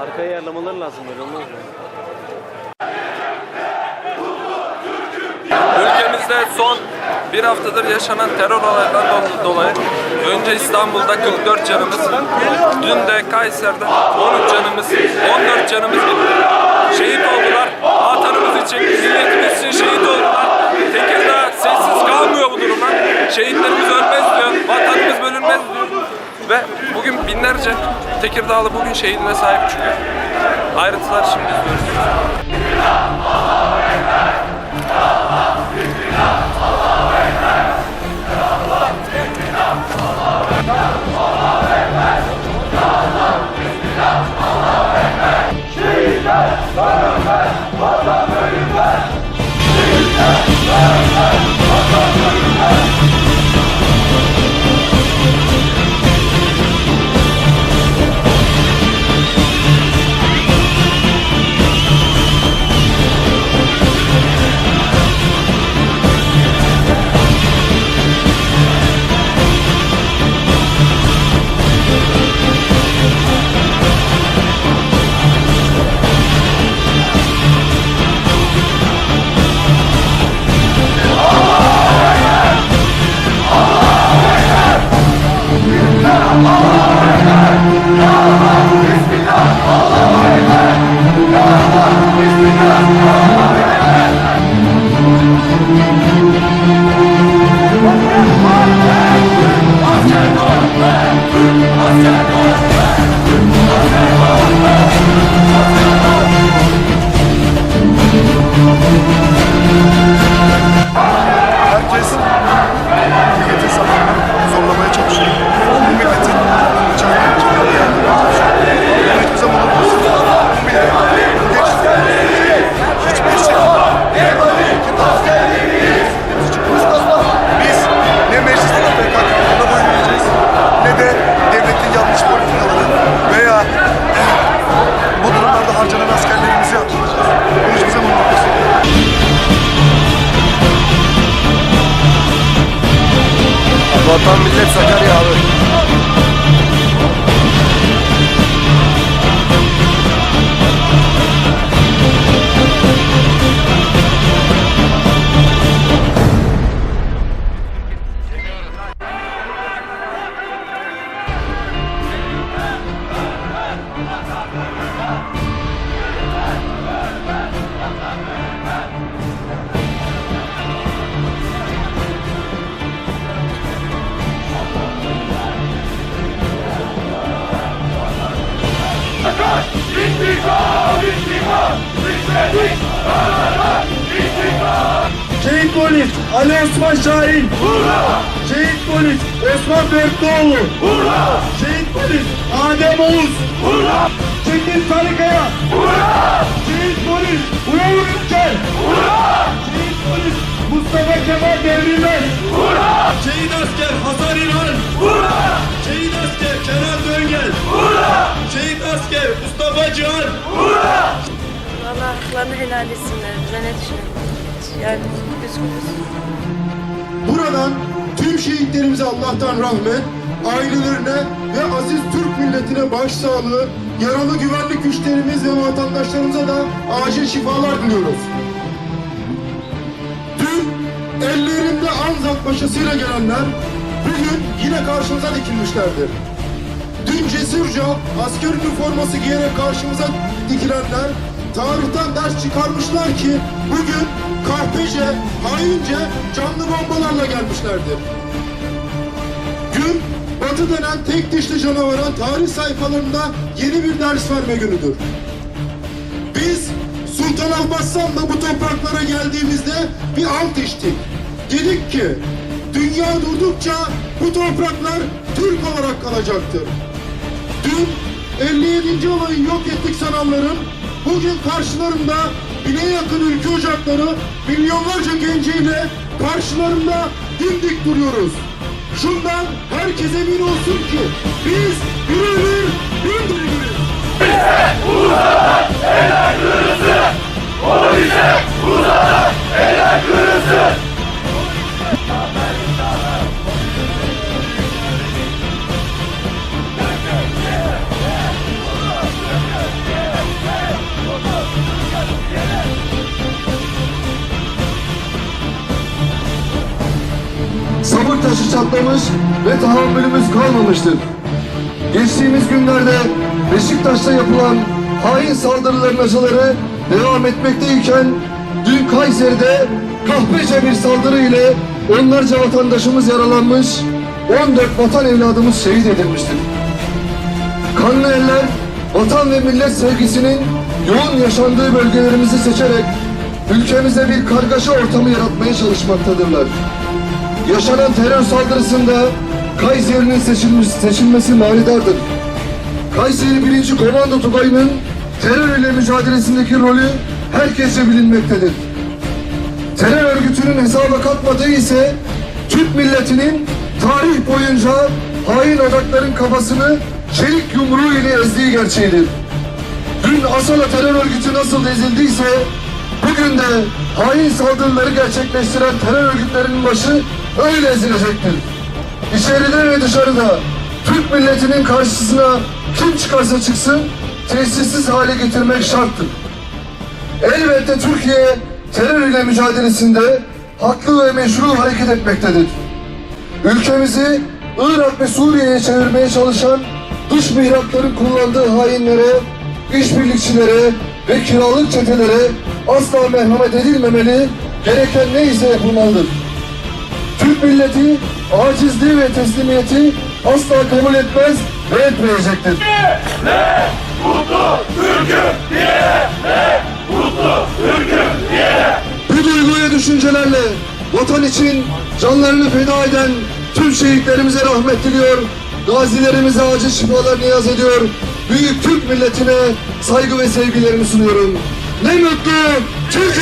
Arkaya ayarlamaları lazım böyle olmaz mı? Ülkemizde son bir haftadır yaşanan terör olaylarından do- dolayı önce İstanbul'da 44 canımız, dün de Kayseri'de 13 canımız, 14 canımız gitti. Şehit oldular. Vatanımız için, milletimiz için şehit oldular. Tekirdağ binlerce Tekirdağlı bugün şehidine sahip çıkıyor. Ayrıntılar şimdi izliyoruz. Vatan millet Sakarya abi. Şehit polis Ali Osman Şahin. Hurra! Şehit polis Osman Berktoğlu. Hurra! Şehit polis Adem Oğuz. Hurra! Çetin Sarıkaya. Hurra! Şehit polis Uğur Ülker. Hurra! Şehit polis Mustafa Kemal Devrilmez. Hurra! Şehit asker Hasan İlhan. Hurra! Şehit asker Kenan Döngel. Hurra! Şehit asker Mustafa Cihan. Allah haklarını helal etsinler. Bize ne düşünüyorsunuz? Yani. Buradan tüm şehitlerimize Allah'tan rahmet, ailelerine ve aziz Türk milletine başsağlığı, yaralı güvenlik güçlerimiz ve vatandaşlarımıza da acil şifalar diliyoruz. Dün ellerinde Anzak başısıyla gelenler bugün yine karşımıza dikilmişlerdir. Dün cesurca asker üniforması giyerek karşımıza dikilenler tarihten ders çıkarmışlar ki bugün kahpece, haince canlı bombalarla gelmişlerdir. Gün Batı denen tek dişli canavarın tarih sayfalarında yeni bir ders verme günüdür. Biz Sultan Alparslan'la bu topraklara geldiğimizde bir ant içtik. Dedik ki dünya durdukça bu topraklar Türk olarak kalacaktır. Dün 57. olayı yok ettik sananların bugün karşılarında bine yakın ülke ocakları milyonlarca genciyle karşılarında dimdik duruyoruz. Şundan herkes emin olsun ki biz bir ölür bir diriliriz. Saklamış ve tahammülümüz kalmamıştır. Geçtiğimiz günlerde Beşiktaş'ta yapılan hain saldırıların acıları devam etmekteyken dün Kayseri'de kahpece bir saldırı ile onlarca vatandaşımız yaralanmış, 14 vatan evladımız şehit edilmiştir. Kanlı eller vatan ve millet sevgisinin yoğun yaşandığı bölgelerimizi seçerek ülkemize bir kargaşa ortamı yaratmaya çalışmaktadırlar. Yaşanan terör saldırısında Kayseri'nin seçilmiş, seçilmesi manidardır. Kayseri 1. Komando Tugayı'nın terör ile mücadelesindeki rolü herkesçe bilinmektedir. Terör örgütünün hesaba katmadığı ise Türk milletinin tarih boyunca hain odakların kafasını çelik yumruğu ile ezdiği gerçeğidir. Dün Asala terör örgütü nasıl ezildiyse bugün de hain saldırıları gerçekleştiren terör örgütlerinin başı öyle ezilecektir. İçeride ve dışarıda Türk milletinin karşısına kim çıkarsa çıksın tesirsiz hale getirmek şarttır. Elbette Türkiye terör ile mücadelesinde haklı ve meşru hareket etmektedir. Ülkemizi Irak ve Suriye'ye çevirmeye çalışan dış mihrakların kullandığı hainlere, işbirlikçilere ve kiralık çetelere asla merhamet edilmemeli, gereken neyse yapılmalıdır. Milleti acizliği ve teslimiyeti asla kabul etmez ve etmeyecektir. Bu duygu ve düşüncelerle vatan için canlarını feda eden tüm şehitlerimize rahmet diliyor. Gazilerimize acil şifalar niyaz ediyor. Büyük Türk milletine saygı ve sevgilerimi sunuyorum. Ne mutlu Türk